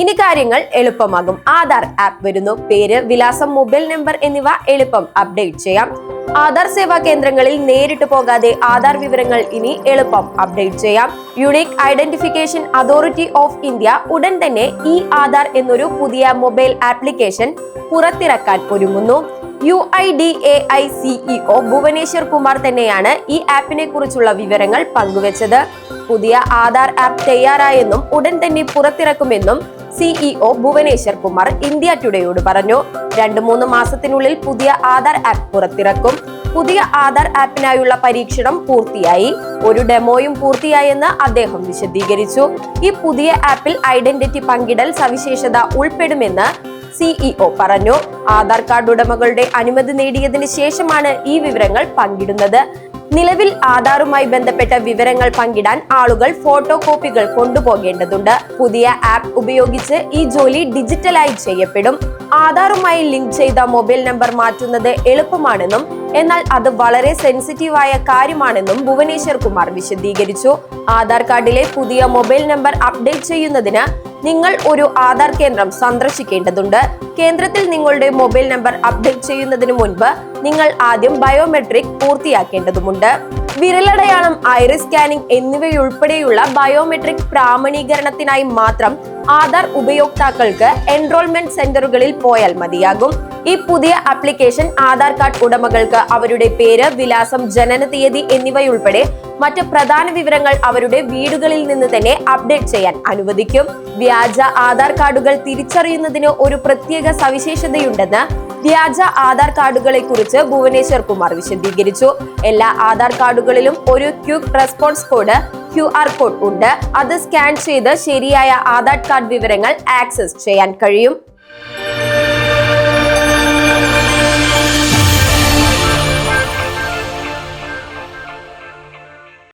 ഇനി കാര്യങ്ങൾ എളുപ്പമാകും. ആധാർ ആപ്പ് വരുന്നു. പേര് വിലാസം മൊബൈൽ നമ്പർ എന്നിവ എളുപ്പം അപ്ഡേറ്റ് ചെയ്യാം. ആധാർ സേവാ കേന്ദ്രങ്ങളിൽ നേരിട്ട് പോകാതെ ആധാർ വിവരങ്ങൾ ഇനി എളുപ്പം അപ്ഡേറ്റ് ചെയ്യാം. Unique identification authority of India ഉടൻ തന്നെ ഇ ആധാർ എന്നൊരു പുതിയ മൊബൈൽ ആപ്ലിക്കേഷൻ പുറത്തിറക്കാൻ ഒരുങ്ങുന്നു. U I D A I CEO Bhuvaneshwar Kumar തന്നെയാണ് ഈ ആപ്പിനെ കുറിച്ചുള്ള വിവരങ്ങൾ പങ്കുവച്ചത്. പുതിയ ആധാർ ആപ്പ് തയ്യാറായെന്നും ഉടൻ തന്നെ പുറത്തിറക്കുമെന്നും സിഇഒ ഭുവനേശ്വർ കുമാർ ഇന്ത്യ ടുഡേയോട് പറഞ്ഞു രണ്ടു മൂന്ന് മാസത്തിനുള്ളിൽ പുതിയ ആധാർ ആപ്പ് പുറത്തിറക്കും. പുതിയ ആധാർ ആപ്പിനായുള്ള പരീക്ഷണം പൂർത്തിയായി. ഒരു ഡെമോയും പൂർത്തിയായെന്ന് അദ്ദേഹം വിശദീകരിച്ചു. ഈ പുതിയ ആപ്പിൽ ഐഡന്റിറ്റി പങ്കിടൽ സവിശേഷത ഉൾപ്പെടുമെന്ന് സിഇഒ പറഞ്ഞു. ആധാർ കാർഡ് ഉടമകളുടെ അനുമതി നേടിയതിന് ശേഷമാണ് ഈ വിവരങ്ങൾ പങ്കിടുന്നത്. നിലവിൽ ആധാറുമായി ബന്ധപ്പെട്ട വിവരങ്ങൾ പങ്കിടാൻ ആളുകൾ ഫോട്ടോ കോപ്പികൾ കൊണ്ടുപോകേണ്ടതുണ്ട്. പുതിയ ആപ്പ് ഉപയോഗിച്ച് ഈ ജോലി ഡിജിറ്റലായി ചെയ്യപ്പെടും. ആധാറുമായി ലിങ്ക് ചെയ്ത മൊബൈൽ നമ്പർ മാറ്റുന്നത് എളുപ്പമാണെന്നും എന്നാൽ അത് വളരെ സെൻസിറ്റീവായ കാര്യമാണെന്നും ഭുവനേശ്വർ കുമാർ വിശദീകരിച്ചു. ആധാർ കാർഡിലെ പുതിയ മൊബൈൽ നമ്പർ അപ്ഡേറ്റ് ചെയ്യുന്നതിന് നിങ്ങൾ ഒരു ആധാർ കേന്ദ്രം സന്ദർശിക്കേണ്ടതുണ്ട്. കേന്ദ്രത്തിൽ നിങ്ങളുടെ മൊബൈൽ നമ്പർ അപ്ഡേറ്റ് ചെയ്യുന്നതിന് മുൻപ് നിങ്ങൾ ആദ്യം ബയോമെട്രിക് പൂർത്തിയാക്കേണ്ടതുണ്ട് വിരലടയാളം ഐറിസ് സ്കാനിംഗ് എന്നിവയുൾപ്പെടെയുള്ള ബയോമെട്രിക് പ്രാമണീകരണത്തിനായി മാത്രം ആധാർ ഉപയോക്താക്കൾക്ക് എൻറോൾമെന്റ് സെന്ററുകളിൽ പോയാൽ മതിയാകും. ഈ പുതിയ ആപ്ലിക്കേഷൻ ആധാർ കാർഡ് ഉടമകൾക്ക് അവരുടെ പേര് വിലാസം ജനന തീയതി എന്നിവയുൾപ്പെടെ മറ്റ് പ്രധാന വിവരങ്ങൾ അവരുടെ വീടുകളിൽ നിന്ന് തന്നെ അപ്ഡേറ്റ് ചെയ്യാൻ അനുവദിക്കും. വ്യാജ ആധാർ കാർഡുകൾ തിരിച്ചറിയുന്നതിന് ഒരു പ്രത്യേക സവിശേഷതയുണ്ടെന്ന് വ്യാജ ആധാർ കാർഡുകളെ കുറിച്ച് ഭുവനേശ്വർ കുമാർ വിശദീകരിച്ചു. എല്ലാ ആധാർ കാർഡുകളിലും ഒരു quick response code Q R code ഉണ്ട്. അത് സ്കാൻ ചെയ്ത് ശരിയായ ആധാർ കാർഡ് വിവരങ്ങൾ ആക്സസ് ചെയ്യാൻ കഴിയും.